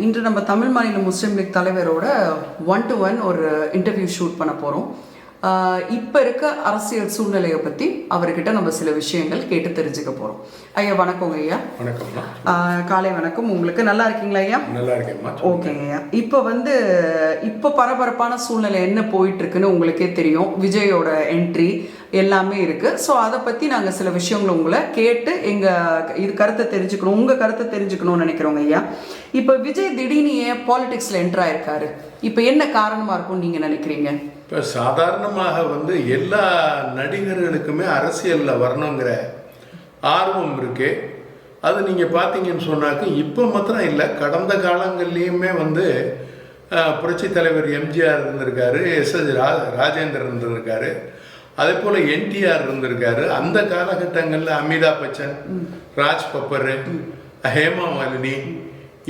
இன்று நம்ம தமிழ் மாநில முஸ்லீம் லீக் தலைவரோட ஒன் டு ஒன் ஒரு இன்டர்வியூ ஷூட் பண்ண போகிறோம் இப்போ இருக்க அரசியல் சூழ்நிலையை பற்றி அவர்கிட்ட நம்ம சில விஷயங்கள் கேட்டு தெரிஞ்சுக்க போகிறோம் ஐயா வணக்கங்க ஐயா. வணக்கம்மா ஆஹ் காலை வணக்கம். உங்களுக்கு நல்லா இருக்கீங்களா ஐயா? நல்லா இருக்கேம்மா ஓகேங்க ஐயா. இப்போ வந்து இப்போ பரபரப்பான சூழ்நிலை என்ன போயிட்டு இருக்குன்னு உங்களுக்கே தெரியும். விஜயோட என்ட்ரி எல்லாமே இருக்குது ஸோ அதை பற்றி நாங்கள் சில விஷயங்களை உங்களை கேட்டு எங்கள் இது கருத்தை தெரிஞ்சுக்கணும் உங்கள் கருத்தை தெரிஞ்சுக்கணும்னு நினைக்கிறோங்க ஐயா. இப்போ விஜய் திடீர்னு ஏன் பாலிடிக்ஸில் என்ட்ரு ஆயிருக்காரு? இப்போ என்ன காரணமாக இருக்கும்னு நீங்கள் நினைக்கிறீங்க? இப்போ சாதாரணமாக வந்து எல்லா நடிகர்களுக்குமே அரசியலில் வரணுங்கிற ஆர்வம் இருக்குது அது நீங்கள் பார்த்தீங்கன்னு சொன்னாக்க இப்போ மாத்திரம் இல்லை. கடந்த காலங்கள்லேயுமே வந்து புரட்சி தலைவர் எம்ஜிஆர் இருந்திருக்காரு எஸ் எஸ் ரா ராஜேந்திரன் இருந்திருக்காரு. அதே போல் என்டிஆர் இருந்திருக்காரு. அந்த காலகட்டங்களில் அமிதாப் பச்சன் ராஜ் பப்பர் ஹேமா மாலினி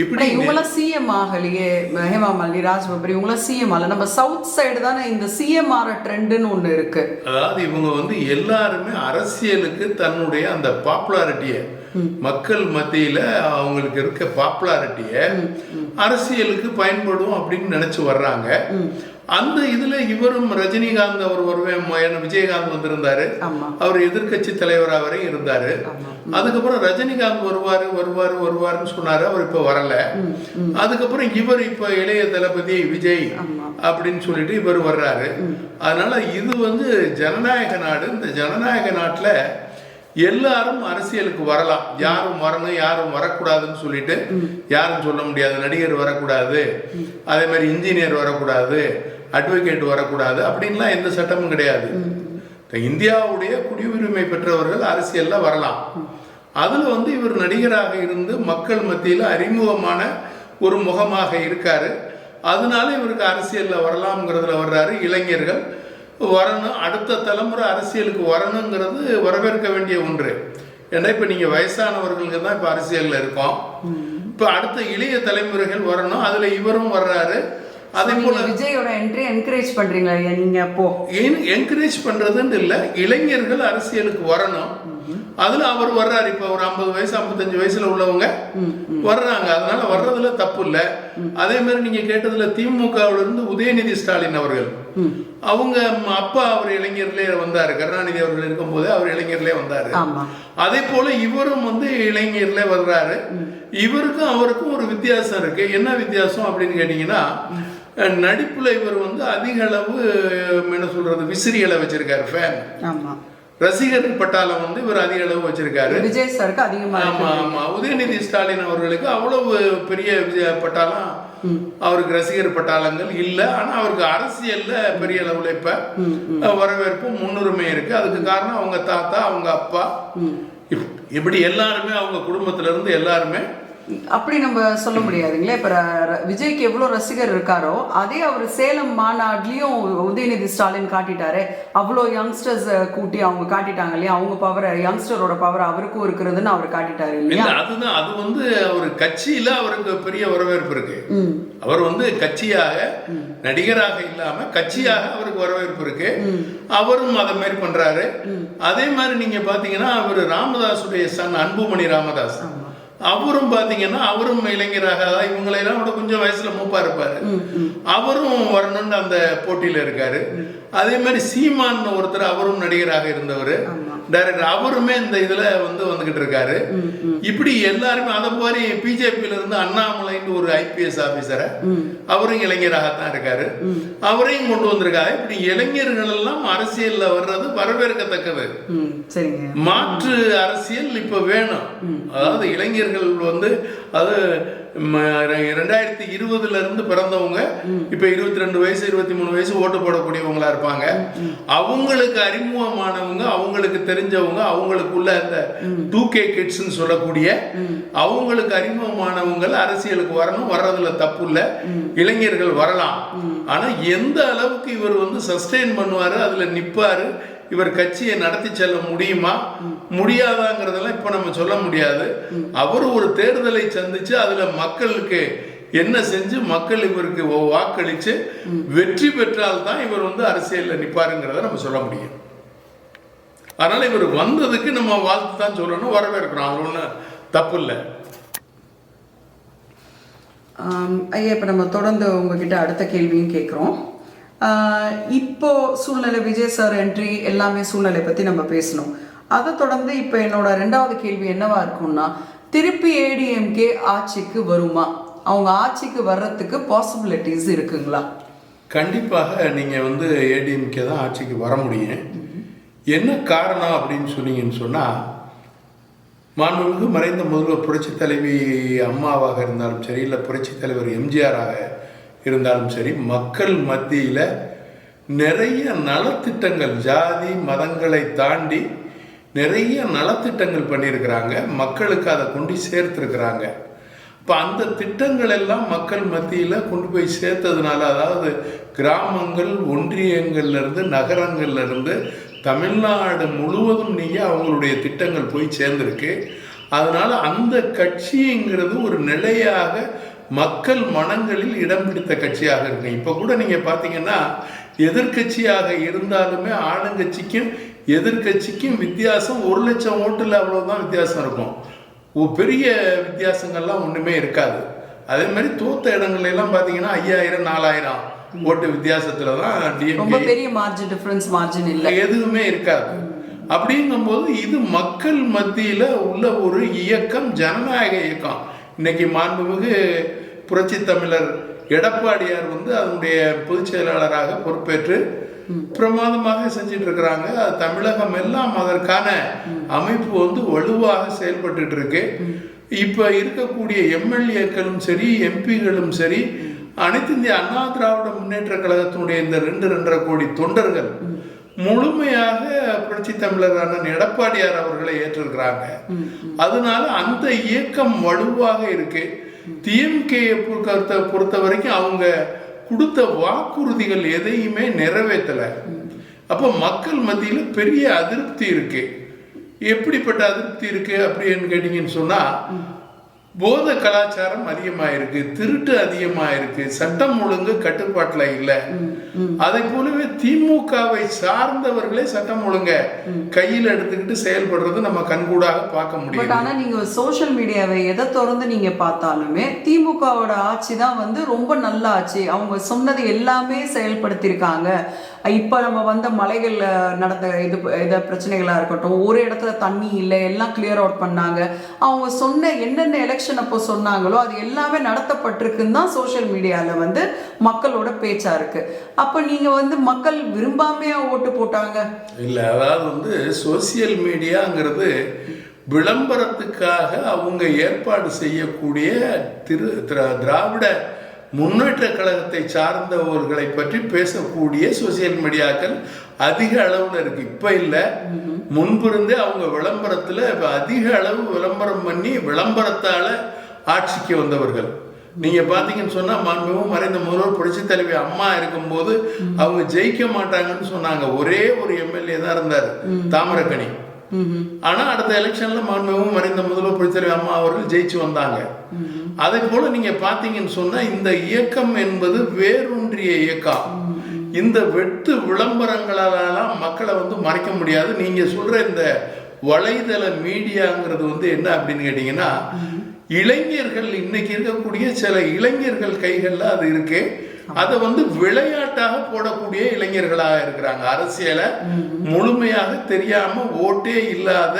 இப்படி ஆனால் இவங்களாம் சிஎம் ஆகலையே ஹேமா மாலினி ராஜ் பப்ரி இவங்களாம் சிஎம் ஆகல நம்ம சவுத் சைடு தானே இந்த சிஎம் ஆற ட்ரெண்டுன்னு ஒன்று இருக்கு. அதாவது இவங்க வந்து எல்லாருமே அரசியலுக்கு தன்னுடைய அந்த பாப்புலாரிட்டியை மக்கள் மத்தியில அவங்களுக்கு இருக்க பாப்புலாரிட்டியை அரசியலுக்கு பயன்படும் அப்படின்னு நினைச்சு வர்றாங்க. அந்த இதுல இவரும் ரஜினிகாந்த் அவர் வருவேன் விஜயகாந்த் வந்திருந்தாரு. அவர் எதிர்க்கட்சி தலைவராக வரை இருந்தாரு. அதுக்கப்புறம் ரஜினிகாந்த் வருவாரு வருவாரு வருவாருன்னு சொன்னாரு அவர் இப்ப வரல. அதுக்கப்புறம் இவர் இப்ப இளைய தளபதி விஜய் அப்படின்னு சொல்லிட்டு இவர் வர்றாரு. அதனால இது வந்து ஜனநாயக நாடு. இந்த ஜனநாயக நாட்டுல எல்லாரும் அரசியலுக்கு வரலாம். யாரும் வரணும் யாரும் வரக்கூடாதுன்னு சொல்லிட்டு யாரும் சொல்ல முடியாது. நடிகர் வரக்கூடாது. அதே மாதிரி இன்ஜினியர் வரக்கூடாது. அட்வொகேட் வரக்கூடாது. அப்படின்லாம் எந்த சட்டமும் கிடையாது. இந்தியாவுடைய குடியுரிமை பெற்றவர்கள் அரசியல்ல வரலாம். அதுல வந்து இவர் நடிகராக இருந்து மக்கள் மத்தியில் அறிமுகமான ஒரு முகமாக இருக்காரு. அதனால இவருக்கு அரசியல்ல வரலாம்ங்கிறதுல வர்றாரு இளைஞர்கள். வரணும் அடுத்த தலைமுறை அரசியலுக்கு வரணுங்கிறது வரவேற்க வேண்டிய ஒன்று. ஏன்னா இப்போ நீங்கள் வயசானவர்களுக்கு தான் இப்போ அரசியலில் இருக்கோம். இப்போ அடுத்த இளைய தலைமுறைகள் வரணும் அதில் இவரும் வர்றாரு. அதே போல் விஜயோட என்ட்ரி என்கரேஜ் பண்றீங்களா நீங்க அப்போ? என்கரேஜ் பண்றதுன்னு இல்லை. இளைஞர்கள் அரசியலுக்கு வரணும். அதுல அவர் வர்றாரு. இப்ப ஒரு ஐம்பது வயசு ஐம்பத்தஞ்சு வயசுல உள்ளவங்க வர்றாங்க. அதனால வர்றதுல தப்பு இல்லை. அதே மாதிரி நீங்க கேட்டதுல திமுகவுல இருந்து உதயநிதி ஸ்டாலின் அவர்கள். அவங்க அப்பா அவர் இளைஞர்லயே வந்தாரு. கருணாநிதி அவர்கள் இருக்கும்போது அவர் இளைஞர்லயே வந்தாரு. அதே போல இவரும் வந்து இளைஞர்ல வர்றாரு. இவருக்கும் அவருக்கும் ஒரு வித்தியாசம் இருக்கு. என்ன வித்தியாசம் அப்படின்னு கேட்டீங்கன்னா நடிப்புல இவர் வந்து அதிக அளவு என்ன சொல்றது விசிறிகளை வச்சிருக்காரு ஃபேன் ஆமா. ரசிகர் பட்டாளம் வந்து இவர் அதிக அளவு வச்சிருக்காரு. விஜய் சாருக்கு அதிகமா ஆமா இருக்கு. ஆமா. உதயநிதி ஸ்டாலின் அவர்களுக்கு அவ்வளவு பெரிய விஜய பட்டாளம் அவருக்கு ரசிகர் பட்டாளங்கள் இல்ல. ஆனா அவருக்கு அரசியல்ல பெரிய அளவுல இப்ப வரவேற்பும் முன்னுரிமை இருக்கு. அதுக்கு காரணம் அவங்க தாத்தா அவங்க அப்பா. இப்- இப்படி எல்லாருமே அவங்க குடும்பத்துல இருந்து எல்லாருமே அப்படி நம்ம சொல்ல முடியாதுங்களே. இப்ப விஜய்க்கு எவ்வளவு ரசிகர் இருக்காரோ அதே அவர் சேலம் மாநாட்லயும் உதயநிதி ஸ்டாலின் காட்டிட்டாரு. அவ்வளோ யங்ஸ்டர்ஸ் கூட்டி அவங்க காட்டிட்டாங்க இல்லையா? அவங்க பவர் யங்ஸ்டரோட பவர் அவருக்கும் இருக்கிறதுன்னு அவர் காட்டிட்டாரு இல்லையா? இல்ல அதுதான் அது வந்து அவர் கட்சியில அவருக்கு பெரிய வரவேற்பு இருக்கு. அவர் வந்து கட்சியாக நடிகராக இல்லாம கட்சியாக அவருக்கு வரவேற்பு இருக்கு. அவரும் அதை மாதிரி பண்றாரு அதே மாதிரி நீங்க பாத்தீங்கன்னா அவர் ராமதாஸுடைய சன் அன்புமணி ராமதாஸ். அவரும் பாத்தீங்கன்னா அவரும் இளைஞராக அதாவது இவங்களையெல்லாம் விட கொஞ்சம் வயசுல மூப்பா இருப்பாரு. அவரும் வரணும்னு அந்த போட்டியில இருக்காரு. அதே மாதிரி சீமான் ஒருத்தர் அவரும் நடிகராக இருந்தவர். டைரக்டர் அவருமே இந்த இதுல வந்து வந்துகிட்டு இருக்காரு. இப்படி எல்லாருமே அதை மாதிரி பிஜேபியில இருந்து அண்ணாமலைன்னு ஒரு ஐபிஎஸ் ஆபீசரை அவரும் இளைஞராகத்தான் இருக்காரு. அவரையும் கொண்டு வந்திருக்காரு. இப்படி இளைஞர்கள் எல்லாம் அரசியல்ல வர்றது வரவேற்கத்தக்கது. மாற்று அரசியல் இப்ப வேணும். அதாவது இளைஞர்கள் வந்து அது ரெண்டாயிரத்தி இருபதுல இருந்து பிறந்தவங்க இப்ப இருபத்தி ரெண்டு வயசு இருபத்தி மூணு வயசு ஓட்டு போடக்கூடியவங்களா இருப்பாங்க. அவங்களுக்கு அறிமுகமானவங்க அவங்களுக்கு தெரிஞ்சவங்க அவங்களுக்குள்ள அந்த டூ கே கிட்ஸ்ன்னு சொல்லக்கூடிய அவங்களுக்கு அறிமுகமானவங்க அரசியலுக்கு வரணும் வர்றதுல தப்பு இல்ல. இளைஞர்கள் வரலாம். ஆனா எந்த அளவுக்கு இவர் வந்து சஸ்டெயின் பண்ணுவாரு அதுல நிப்பாரு இவர் கட்சியை நடத்தி செல்ல முடியுமா? முடியாதாங்கிறதெல்லாம் இப்போ நம்ம சொல்ல முடியாது. அவர் ஒரு தேர்தலை சந்திச்சு அதுல மக்களுக்கு என்ன செஞ்சு மக்கள் இவருக்கு வாக்களித்து வாக்களிச்சு வெற்றி பெற்றால் தான் இவர் வந்து அரசியலில் நிற்பாருங்கிறத நம்ம சொல்ல முடியும். அதனால இவர் வந்ததுக்கு நம்ம வாழ்த்து தான் சொல்லணும் வரவேற்கிறோம் அது ஒன்றும் தப்பு இல்லை ஐயா இப்போ நம்ம தொடர்ந்து உங்ககிட்ட அடுத்த கேள்வியும் கேட்குறோம் இப்போ சூழ்நிலை விஜய் சார் என்ட்ரி எல்லாமே சூழ்நிலை பற்றி நம்ம பேசணும். அதை தொடர்ந்து இப்போ என்னோட ரெண்டாவது கேள்வி என்னவா இருக்கும்னா திருப்பி ஏடிஎம்கே ஆட்சிக்கு வருமா? அவங்க ஆட்சிக்கு வர்றதுக்கு பாசிபிலிட்டிஸ் இருக்குங்களா? கண்டிப்பாக நீங்கள் வந்து ஏடிஎம்கே தான் ஆட்சிக்கு வர முடியும். என்ன காரணம் அப்படின்னு சொன்னீங்கன்னு சொன்னால் மாண்புமிகு மறைந்த முதல்வர் புரட்சி தலைவி அம்மாவாக இருந்தாலும் சரி இல்லை புரட்சி தலைவர் எம்ஜிஆராக இருந்தாலும் சரி மக்கள் மத்தியில் நிறைய நலத்திட்டங்கள் ஜாதி மதங்களை தாண்டி நிறைய நலத்திட்டங்கள் பண்ணியிருக்கிறாங்க. மக்களுக்கு அதை கொண்டு சேர்த்துருக்குறாங்க. இப்போ அந்த திட்டங்கள் எல்லாம் மக்கள் மத்தியில் கொண்டு போய் சேர்த்ததுனால அதாவது கிராமங்கள் ஒன்றியங்கள்லேருந்து நகரங்கள்லேருந்து இருந்து தமிழ்நாடு முழுவதும் நீங்கள் அவங்களுடைய திட்டங்கள் போய் சேர்ந்துருக்கு. அதனால் அந்த கட்சிங்கிறது ஒரு நிலையாக மக்கள் மனங்களில் இடம் பிடித்த கட்சியாக இருக்கு இப்போ கூட நீங்கள் பார்த்தீங்கன்னா எதிர்க்கட்சியாக இருந்தாலுமே ஆளுங்கட்சிக்கும் எதிர்க்கட்சிக்கும் வித்தியாசம் ஒரு லட்சம் ஓட்டுல அவ்வளவுதான் வித்தியாசம் இருக்கும். பெரிய வித்தியாசங்கள்லாம் ஒன்றுமே இருக்காது. அதே மாதிரி தோத்த இடங்கள்ல எல்லாம் பார்த்தீங்கன்னா ஐயாயிரம் நாலாயிரம் ஓட்டு வித்தியாசத்துல தான் ரொம்ப பெரிய மார்ஜின் டிஃபரன்ஸ் மார்ஜின் இல்லை. எதுவுமே இருக்காது. அப்படிங்கும்போது இது மக்கள் மத்தியில உள்ள ஒரு இயக்கம் ஜனநாயக இயக்கம். இன்னைக்கு மாண்புமிகு புரட்சி தமிழர் எடப்பாடியார் வந்து அதனுடைய பொதுச் செயலாளராக பொறுப்பேற்று பிரமாதமாக செஞ்சிட்டு இருக்கிறாங்க தமிழகம் எல்லாம் அதற்கான அமைப்பு வந்து வலுவாக செயல்பட்டு இருக்கு இப்ப இருக்கக்கூடிய எம்எல்ஏக்களும் சரி எம்பிகளும் சரி அனைத்து இந்திய அண்ணா திராவிட முன்னேற்ற கழகத்தினுடைய இந்த ரெண்டு ரெண்டரை கோடி தொண்டர்கள் முழுமையாக புரட்சி தமிழர் அண்ணன் எடப்பாடியார் அவர்களை ஏற்றிருக்கிறாங்க. அதனால அந்த இயக்கம் வலுவாக இருக்கு. டிஎம்கே பொறுத்த பொறுத்த வரைக்கும் அவங்க கொடுத்த வாக்குறுதிகள் எதையுமே நிறைவேற்றலை. அப்போ மக்கள் மத்தியில் பெரிய அதிருப்தி இருக்கு. எப்படிப்பட்ட அதிருப்தி இருக்கு அப்படின்னு கேட்டீங்கன்னு சொன்னா போத கலாச்சாரம் அதிகமாக இருக்கு திருட்டு அதிகமாக இருக்கு சட்டம் ஒழுங்கு கட்டுப்பாட்டில் இல்லை. அதை போலவே திமுகவை சார்ந்தவர்களே சட்டம் ஒழுங்க கையில் எடுத்துக்கிட்டு செயல்படுறது நம்ம கண்கூடாக பார்க்க முடியும் ஆனா நீங்க சோஷியல் மீடியாவை எதை திறந்து நீங்க பார்த்தாலுமே திமுகவோட ஆட்சி தான் வந்து ரொம்ப நல்ல ஆட்சி. அவங்க சொன்னது எல்லாமே செயல்படுத்தியிருக்காங்க. இப்போ நம்ம வந்த மலைகளில் நடந்த இது இத பிரச்சனைகளாக இருக்கட்டும் ஒரு இடத்துல தண்ணி இல்லை எல்லாம் கிளியர் அவுட் பண்ணாங்க. அவங்க சொன்ன என்னென்ன எலெக்ஷன் அப்போ சொன்னாங்களோ அது எல்லாமே நடத்தப்பட்டிருக்குன்னு தான் சோஷியல் மீடியாவில் வந்து மக்களோட பேச்சாக இருக்குது அப்போ நீங்கள் வந்து மக்கள் விரும்பாமையா ஓட்டு போட்டாங்க? இல்லை அதாவது வந்து சோசியல் மீடியாங்கிறது விளம்பரத்துக்காக அவங்க ஏற்பாடு செய்யக்கூடிய திரு திரா- திராவிட முன்னேற்ற கழகத்தை சார்ந்தவர்களை பற்றி பேசக்கூடிய சோசியல் மீடியாக்கள் அதிக அளவில் இருக்கு. இப்போ இல்லை. முன்பிருந்தே அவங்க விளம்பரத்தில் இப்ப அதிக அளவு விளம்பரம் பண்ணி விளம்பரத்தால ஆட்சிக்கு வந்தவர்கள். நீங்க பாத்தீங்கன்னு சொன்னா மாண்புமிகு மறைந்த முதல்வர் புரட்சி தலைவி அம்மா இருக்கும்போது அவங்க ஜெயிக்க மாட்டாங்கன்னு சொன்னாங்க. ஒரே ஒரு எம்எல்ஏ தான் இருந்தார். தாமரக்கணி. ஆனா அடுத்த எலெக்ஷன்ல மாண்புமிகு மறைந்த முதல்வர் புரட்சி தலைவி அம்மா அவர்கள் ஜெயிச்சு வந்தாங்க. அதே போல நீங்க பாத்தீங்கன்னு சொன்னா இந்த இயக்கம் என்பது வேரூன்றிய இயக்கம். இந்த வெட்டு விளம்பரங்களாலலாம் மக்களை வந்து மறைக்க முடியாது. நீங்க சொல்ற இந்த வலைதள மீடியாங்கிறது வந்து என்ன அப்படின்னு கேட்டீங்கன்னா இளைஞர்கள் இன்னைக்கு இருக்கக்கூடிய சில இளைஞர்கள் கைகள்ல அது இருக்கு. அதை வந்து விளையாட்டாக போடக்கூடிய இளைஞர்களாக இருக்கிறாங்க. அரசியலை முழுமையாக தெரியாம ஓட்டே இல்லாத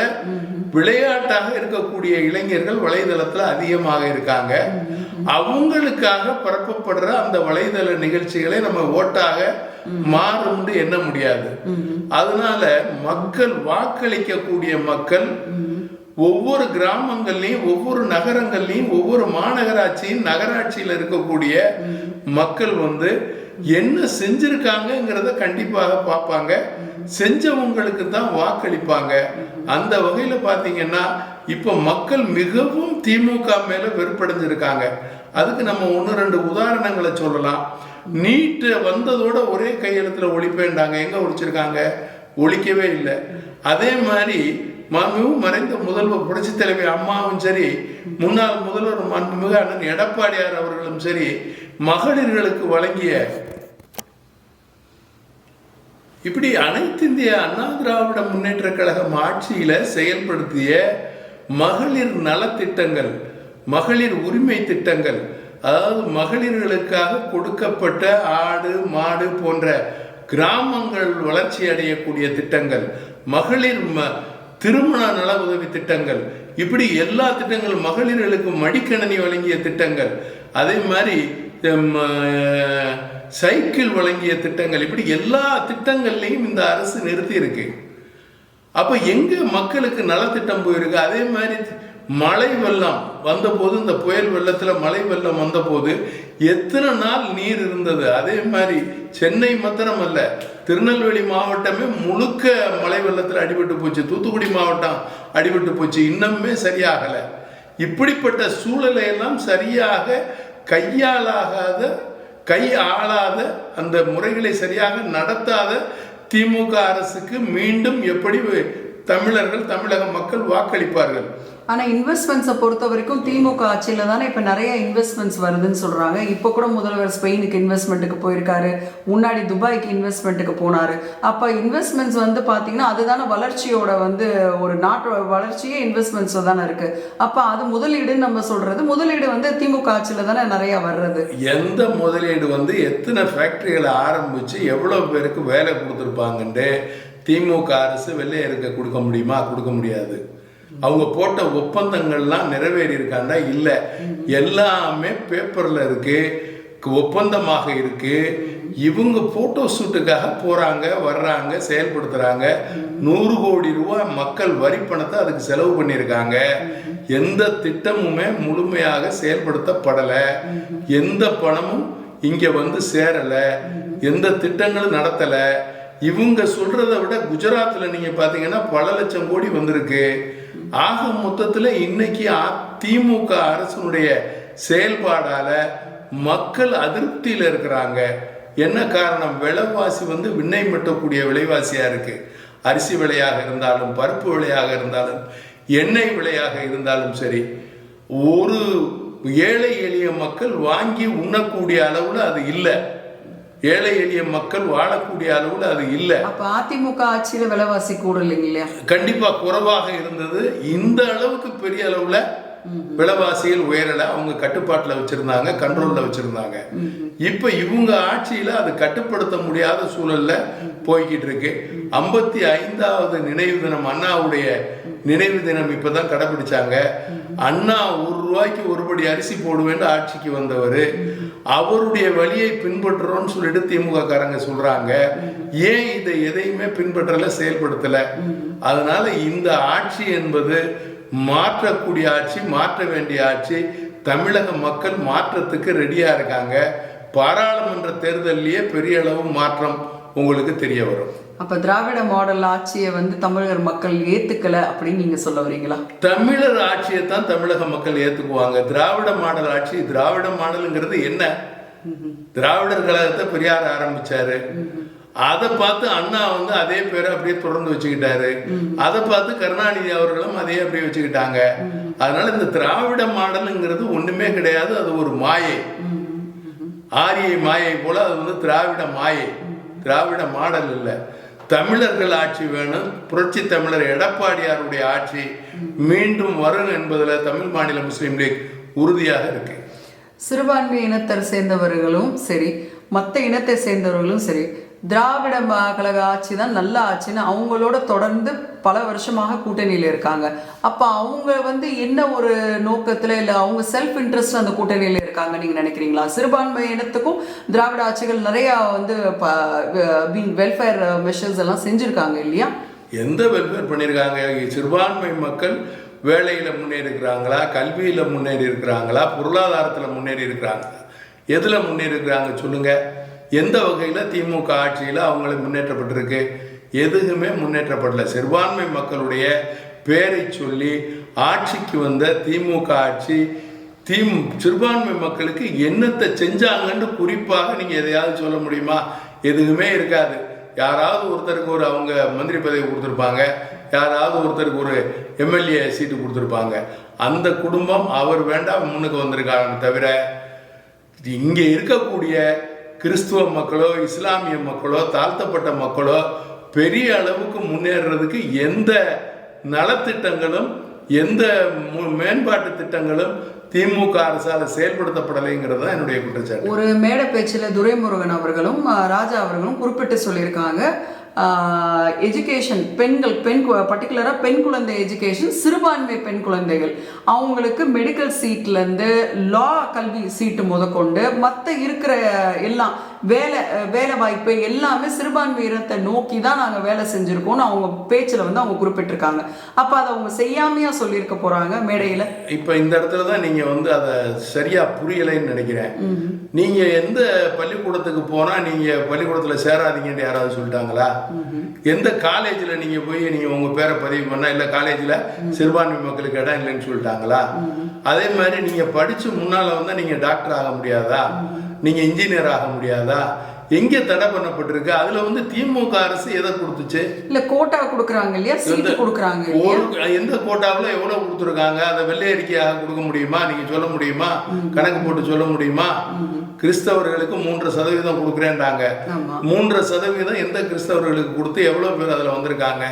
விளையாட்டாக இருக்கக்கூடிய இளைஞர்கள் வலைதளத்துல அதிகமாக இருக்காங்க. அவங்களுக்காக பரப்பப்படுற அந்த வலைதள நிகழ்ச்சிகளை நம்ம ஓட்டாக மாறும்னு எண்ண முடியாது. அதனால மக்கள் வாக்களிக்கக்கூடிய மக்கள் ஒவ்வொரு கிராமங்கள்லையும் ஒவ்வொரு நகரங்கள்லையும் ஒவ்வொரு மாநகராட்சியும் நகராட்சியில் இருக்கக்கூடிய மக்கள் வந்து என்ன செஞ்சிருக்காங்கங்கிறத கண்டிப்பாக பார்ப்பாங்க. செஞ்சவங்களுக்கு தான் வாக்களிப்பாங்க. அந்த வகையில் பார்த்தீங்கன்னா இப்போ மக்கள் மிகவும் திமுக மேலே வெறுப்படைஞ்சிருக்காங்க. அதுக்கு நம்ம ஒன்று ரெண்டு உதாரணங்களை சொல்லலாம். நீட்டு வந்ததோட ஒரே கையெழுத்தில் ஒழிப்பேண்டாங்க எங்கே ஒழிச்சிருக்காங்க? ஒழிக்கவே இல்லை. அதே மாதிரி மாண்புமிகு மறைந்த முதல்வர் புரட்சி தலைவி அம்மாவும் சரி முன்னாள் முதல்வர் மாண்புமிகு அண்ணன் எடப்பாடியார் அவர்களும் சரி மகளிர்களுக்கு வழங்கிய இப்படி அனைத்து இந்திய அண்ணா திராவிட முன்னேற்ற கழகம் ஆட்சியில செயல்படுத்திய மகளிர் நலத்திட்டங்கள் மகளிர் உரிமை திட்டங்கள் அதாவது மகளிர்களுக்காக கொடுக்கப்பட்ட ஆடு மாடு போன்ற கிராமங்கள் வளர்ச்சி அடையக்கூடிய திட்டங்கள் மகளிர் ம- திருமண நல உதவி திட்டங்கள் இப்படி எல்லா திட்டங்களும் மகளிர்களுக்கு மடிக்கணினி வழங்கிய திட்டங்கள் அதே மாதிரி சைக்கிள் வழங்கிய திட்டங்கள் இப்படி எல்லா திட்டங்கள்லையும் இந்த அரசு நிறுத்தி இருக்கு. அப்ப எங்க மக்களுக்கு நலத்திட்டம் போயிருக்கு? அதே மாதிரி மழை வெள்ளம் வந்தபோது இந்த புயல் வெள்ளத்தில் மழை வெள்ளம் வந்தபோது எத்தனை நாள் நீர் இருந்தது? அதே மாதிரி சென்னை மாத்திரம் அல்ல திருநெல்வேலி மாவட்டமே முழுக்க மழை வெள்ளத்தில் அடிபட்டு போச்சு. தூத்துக்குடி மாவட்டம் அடிபட்டு போச்சு. இன்னுமே சரியாகலை. இப்படிப்பட்ட சூழலையெல்லாம் சரியாக கையாளாகாத கை ஆளாத அந்த முறைகளை சரியாக நடத்தாத திமுக அரசுக்கு மீண்டும் எப்படி தமிழர்கள் தமிழக மக்கள் வாக்களிப்பார்கள்? ஆனால் இன்வெஸ்ட்மெண்ட்ஸை பொறுத்த வரைக்கும் திமுக ஆட்சியில தானே இப்போ நிறைய இன்வெஸ்ட்மெண்ட்ஸ் வருதுன்னு சொல்கிறாங்க இப்போ கூட முதல்வர் ஸ்பெயினுக்கு இன்வெஸ்ட்மெண்ட்டுக்கு போயிருக்காரு. முன்னாடி துபாய்க்கு இன்வெஸ்ட்மெண்ட்டுக்கு போனாரு. அப்போ இன்வெஸ்ட்மெண்ட்ஸ் வந்து பார்த்தீங்கன்னா அதுதானே வளர்ச்சியோட வந்து ஒரு நாட்டோட வளர்ச்சியே இன்வெஸ்ட்மெண்ட்ஸில் தானே இருக்குது அப்போ அது முதலீடுன்னு நம்ம சொல்கிறது முதலீடு வந்து திமுக ஆட்சியில தானே நிறையா வர்றது. எந்த முதலீடு வந்து எத்தனை ஃபேக்ட்ரிகளை ஆரம்பித்து எவ்வளோ பேருக்கு வேலை கொடுத்துருப்பாங்கன்ட்டு திமுக அரசு வெள்ளையருக்கு கொடுக்க முடியுமா? கொடுக்க முடியாது. அவங்க போட்ட ஒப்பந்தங்கள்லாம் நிறைவேறி இருக்காண்டா இல்லை. எல்லாமே பேப்பரில் இருக்குது ஒப்பந்தமாக இருக்கு. இவங்க போட்டோ ஷூட்டுக்காக போறாங்க வர்றாங்க செயல்படுத்துறாங்க. நூறு கோடி ரூபாய் மக்கள் வரி பணத்தை அதுக்கு செலவு பண்ணியிருக்காங்க. எந்த திட்டமுமே முழுமையாக செயல்படுத்தப்படலை. எந்த பணமும் இங்க வந்து சேரலை. எந்த திட்டங்களும் நடத்தலை. இவங்க சொல்றதை விட குஜராத்தில் நீங்க பாத்தீங்கன்னா பல லட்சம் கோடி வந்திருக்கு. ஆக மொத்தத்தில் இன்னைக்கு அ- திமுக அரசனுடைய செயல்பாடால் மக்கள் அதிருப்தியில் இருக்கிறாங்க. என்ன காரணம்? விலைவாசி வந்து விண்ணை மட்டக்கூடிய விலைவாசியாக இருக்குது அரிசி விலையாக இருந்தாலும் பருப்பு விலையாக இருந்தாலும் எண்ணெய் விலையாக இருந்தாலும் சரி ஒரு ஏழை எளிய மக்கள் வாங்கி உண்ணக்கூடிய அளவில் அது இல்லை. ஏழை எளிய மக்கள் வாழக்கூடிய அளவுல அது இல்லை. அப்ப அதிமுக ஆட்சியில விலைவாசி கூட இல்லைங்க இல்லையா? கண்டிப்பா குறைவாக இருந்தது. இந்த அளவுக்கு பெரிய அளவுல விலைவாசிகள் உயரல. அவங்க கட்டுப்பாட்டுல வச்சிருந்தாங்க கண்ட்ரோல்ல வச்சிருந்தாங்க. இப்ப இவங்க ஆட்சியில அது கட்டுப்படுத்த முடியாத சூழல்ல போய்கிட்டு இருக்கு. ஐம்பத்தி ஐந்தாவது நினைவு தினம் அண்ணாவுடைய நினைவு தினம் இப்பதான் கடைபிடிச்சாங்க. அண்ணா ஒரு ரூபாய்க்கு ஒருபடி அரிசி போடுவேன்னு ஆட்சிக்கு வந்தவர். அவருடைய வழியை பின்பற்றுறோம்னு சொல்லிட்டு திமுக காரங்க சொல்றாங்க. ஏன் இதை எதையுமே பின்பற்றல செயல்படுத்தல? அதனால இந்த ஆட்சி என்பது மாற்றக்கூடிய ஆட்சி மாற்ற வேண்டிய ஆட்சி. தமிழக மக்கள் மாற்றத்துக்கு ரெடியா இருக்காங்க. பாராளுமன்ற தேர்தலிலேயே பெரிய அளவு மாற்றம் உங்களுக்கு தெரிய வரும். அப்ப திராவிட மாடல் ஆட்சியை வந்து தமிழர் மக்கள் ஏத்துக்கல அப்படின்னு நீங்க சொல்ல வரீங்களா? தமிழர் ஆட்சியை தான் தமிழக மக்கள் ஏத்துக்குவாங்க. திராவிட மாடல் ஆட்சி திராவிட மாடலுங்கிறது என்ன? திராவிடர் கழகத்தை பெரியார் ஆரம்பிச்சாரு. அதை பார்த்து அண்ணா வந்து அதே பேரை அப்படியே தொடர்ந்து வச்சுக்கிட்டாரு. அதை பார்த்து கருணாநிதி அவர்களும் அதே அப்படியே வச்சுக்கிட்டாங்க. அதனால இந்த திராவிட மாடலுங்கிறது ஒண்ணுமே கிடையாது. அது ஒரு மாயை. ஆரியை மாயை போல அது வந்து திராவிட மாயை. திராவிட மாடல் இல்லை. தமிழர்கள் ஆட்சி வேணும். புரட்சி தமிழர் எடப்பாடியாருடைய ஆட்சி மீண்டும் வரும் என்பதில் தமிழ் மாநில முஸ்லீம் லீக் உறுதியாக இருக்கு. சிறுபான்மை இனத்தை சேர்ந்தவர்களும் சரி மற்ற இனத்தை சேர்ந்தவர்களும் சரி திராவிட கழக ஆட்சி தான் நல்ல ஆட்சின்னு அவங்களோட தொடர்ந்து பல வருஷமாக கூட்டணியில் இருக்காங்க. அப்போ அவங்க வந்து என்ன ஒரு நோக்கத்தில் இல்லை அவங்க செல்ஃப் இன்ட்ரெஸ்ட் அந்த கூட்டணியில் இருக்காங்க நீங்கள் நினைக்கிறீங்களா? சிறுபான்மை இனத்துக்கும் திராவிட ஆட்சிகள் நிறையா வந்து வெல்ஃபேர் மெஷர்ஸ் எல்லாம் செஞ்சுருக்காங்க இல்லையா? எந்த வெல்ஃபேர் பண்ணியிருக்காங்க சிறுபான்மை மக்கள் வேலையில் முன்னேறி இருக்கிறாங்களா கல்வியில் முன்னேறி இருக்கிறாங்களா பொருளாதாரத்தில் முன்னேறி இருக்கிறாங்களா எதில் முன்னேறி இருக்கிறாங்க சொல்லுங்கள் எந்த வகையில் திமுக ஆட்சியில் அவங்கள முன்னேற்றப்பட்டிருக்கு? எதுவுமே முன்னேற்றப்படல. சிறுபான்மை மக்களுடைய பேரை சொல்லி ஆட்சிக்கு வந்த திமுக ஆட்சி தீம் சிறுபான்மை மக்களுக்கு என்னத்தை செஞ்சாங்கன்னு குறிப்பாக நீங்கள் எதையாவது சொல்ல முடியுமா? எதுவுமே இருக்காது. யாராவது ஒருத்தருக்கு ஒரு அவங்க மந்திரி பதவி கொடுத்துருப்பாங்க. யாராவது ஒருத்தருக்கு ஒரு எம்எல்ஏ சீட்டு கொடுத்துருப்பாங்க. அந்த குடும்பம் அவர் வேண்டாம் முன்னுக்கு வந்திருக்காங்க தவிர இங்கே இருக்கக்கூடிய கிறிஸ்துவ மக்களோ இஸ்லாமிய மக்களோ தாழ்த்தப்பட்ட மக்களோ பெரிய அளவுக்கு முன்னேறுறதுக்கு எந்த நலத்திட்டங்களும் எந்த மு- மேம்பாட்டு திட்டங்களும் திமுக அரசால் செயல்படுத்தப்படலைங்கிறது தான் என்னுடைய குற்றச்சாட்டு. ஒரு மேடை பேச்சில் துரைமுருகன் அவர்களும் ராஜா அவர்களும் குறிப்பிட்டு சொல்லியிருக்காங்க. எஜுகேஷன் பெண்கள் பெண் பர்டிகுலராக பெண் குழந்தை எஜுகேஷன் சிறுபான்மை பெண் குழந்தைகள். அவங்களுக்கு மெடிக்கல் சீட்லேருந்து லா கல்வி சீட்டு முதற்கொண்டு மற்ற இருக்கிற எல்லாம் வேலை வேலை வாய்ப்பு எல்லாமே சிறுபான்மையினத்தை நோக்கி தான் நாங்கள் வேலை செஞ்சுருக்கோம்னு அவங்க பேச்சில் வந்து அவங்க குறிப்பிட்டிருக்காங்க. அப்போ அதை அவங்க செய்யாமையா சொல்லியிருக்க போகிறாங்க மேடையில்? இப்ப இந்த இடத்துல தான் நீங்க வந்து அதை சரியா புரியலைன்னு நினைக்கிறேன். நீங்க எந்த பள்ளிக்கூடத்துக்கு போனா நீங்க பள்ளிக்கூடத்துல சேராதீங்கன்னு யாராவது சொல்லிட்டாங்களா? எந்த காலேஜ்ல நீங்க போய் நீங்க உங்க பேரை பதிவு பண்ணா இல்ல காலேஜ்ல சிறுபான்மை மக்களுக்கு இடம் இல்லைன்னு சொல்லிட்டாங்களா? அதே மாதிரி நீங்க படிச்சு முன்னால வந்தா நீங்க டாக்டர் ஆக முடியாதா? நீங்க இன்ஜினியர் ஆக முடியாதா? எங்க தடை பண்ணப்பட்டிருக்கு? அதுல வந்து திமுக அரசு எதை கொடுத்துச்சு? இல்லை கோட்டா கொடுக்குறாங்க இல்லையா? சீட்டு கொடுக்குறாங்க ஒரு எந்த கோட்டாவில் எவ்வளவு கொடுத்துருக்காங்க? அதை வெள்ளை அறிக்கையாக கொடுக்க முடியுமா? நீங்க சொல்ல முடியுமா? கணக்கு போட்டு சொல்ல முடியுமா? கிறிஸ்தவர்களுக்கு மூன்று சதவீதம் கொடுக்குறேன்றாங்க மூன்று சதவீதம் எந்த கிறிஸ்தவர்களுக்கு கொடுத்து எவ்வளவு பேர் அதுல வந்திருக்காங்க?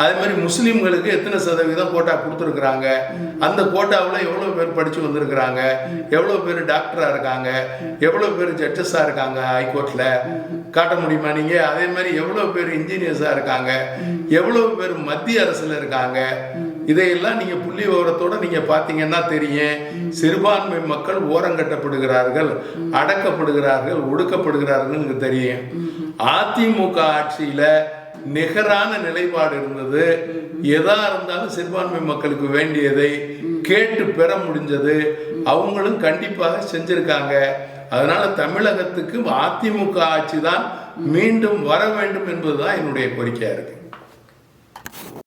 அதே மாதிரி முஸ்லீம்களுக்கு எத்தனை சதவீதம் கோட்டா கொடுத்துருக்குறாங்க? அந்த கோட்டாவில் எவ்வளோ பேர் படித்து வந்திருக்கிறாங்க? எவ்வளோ பேர் டாக்டராக இருக்காங்க? எவ்வளோ பேர் ஜட்ஜஸாக இருக்காங்க ஹைகோர்ட்டில் காட்ட முடியுமா நீங்கள் அதே மாதிரி எவ்வளோ பேர் இன்ஜினியர்ஸாக இருக்காங்க? எவ்வளோ பேர் மத்திய அரசில் இருக்காங்க? இதையெல்லாம் நீங்கள் புள்ளி விவரத்தோடு நீங்கள் பார்த்தீங்கன்னா தெரியும். சிறுபான்மை மக்கள் ஓரங்கட்டப்படுகிறார்கள் அடக்கப்படுகிறார்கள் ஒடுக்கப்படுகிறார்கள் தெரியும். அதிமுக ஆட்சியில் நிகரான நிலைப்பாடு இருந்தது. எதா இருந்தாலும் சிறுபான்மை மக்களுக்கு வேண்டியதை கேட்டு பெற முடிஞ்சது. அவங்களும் கண்டிப்பாக செஞ்சிருக்காங்க. அதனால தமிழகத்துக்கு அதிமுக ஆட்சி தான் மீண்டும் வர வேண்டும் என்பதுதான் என்னுடைய கோரிக்கையா இருக்கு.